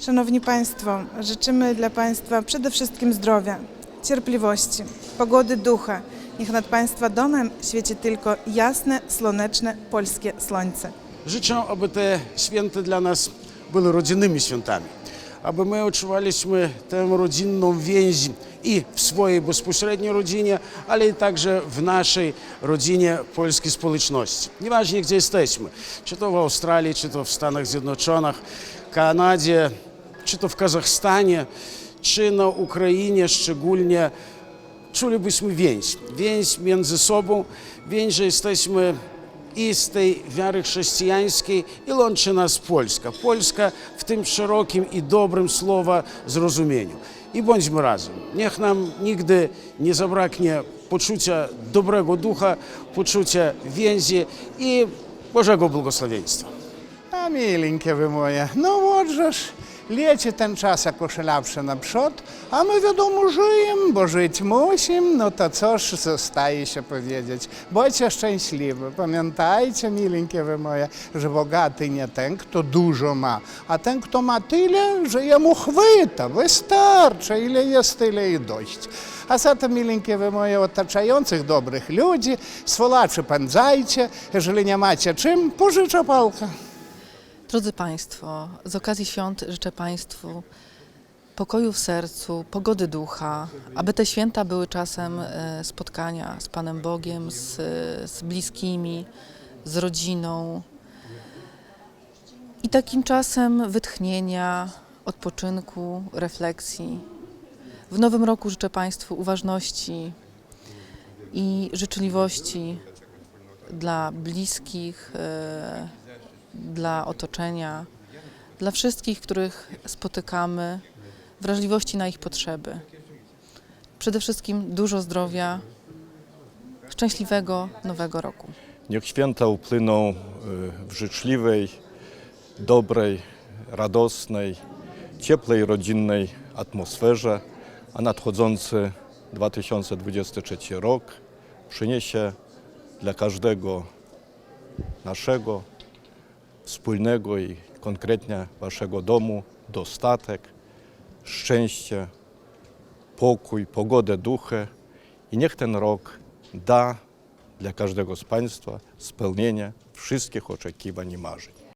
Szanowni Państwo, życzymy dla Państwa przede wszystkim zdrowia, cierpliwości, pogody ducha. Niech nad Państwa domem świeci tylko jasne, słoneczne polskie słońce. Życzę, aby te święta dla nas były rodzinnymi świętami, aby my odczuwaliśmy tę rodzinną więź i w swojej bezpośredniej rodzinie, ale i także w naszej rodzinie polskiej społeczności. Nieważne, gdzie jesteśmy, czy to w Australii, czy to w Stanach Zjednoczonych, Kanadzie, czy to w Kazachstanie, czy na Ukrainie szczególnie, czulibyśmy więź, więź między sobą, więź, że jesteśmy i z tej wiary chrześcijańskiej i łączy nas Polska. Polska w tym szerokim i dobrym słowa zrozumieniu. I bądźmy razem. Niech nam nigdy nie zabraknie poczucia dobrego ducha, poczucia więzi i Bożego błogosławieństwa. A milinkie wy moje, no możesz leci ten czas jakoś lepszy naprzód, a my wiadomo żyjemy, bo żyć musimy, no to coż zostaje się powiedzieć. Bądźcie szczęśliwi, pamiętajcie, milinkie wy moje, że bogaty nie ten, kto dużo ma, a ten, kto ma tyle, że jemu chwyta, wystarczy, ile jest, tyle i dość. A zatem, milinkie wy moje, otaczających dobrych ludzi, swolaczy pędzajcie, jeżeli nie macie czym, pożycza palka. Drodzy Państwo, z okazji świąt życzę Państwu pokoju w sercu, pogody ducha, aby te święta były czasem e, spotkania z Panem Bogiem, z, z bliskimi, z rodziną i takim czasem wytchnienia, odpoczynku, refleksji. W nowym roku życzę Państwu uważności i życzliwości dla bliskich, e, dla otoczenia, dla wszystkich, których spotykamy, wrażliwości na ich potrzeby. Przede wszystkim dużo zdrowia, szczęśliwego nowego roku. Niech święta upłyną y, w życzliwej, dobrej, radosnej, cieplej, rodzinnej atmosferze, a nadchodzący 2023 rok przyniesie dla każdego naszego, wspólnego i konkretnie waszego domu dostatek, szczęście, pokój, pogodę ducha i niech ten rok da dla każdego z Państwa spełnienie wszystkich oczekiwań i marzeń.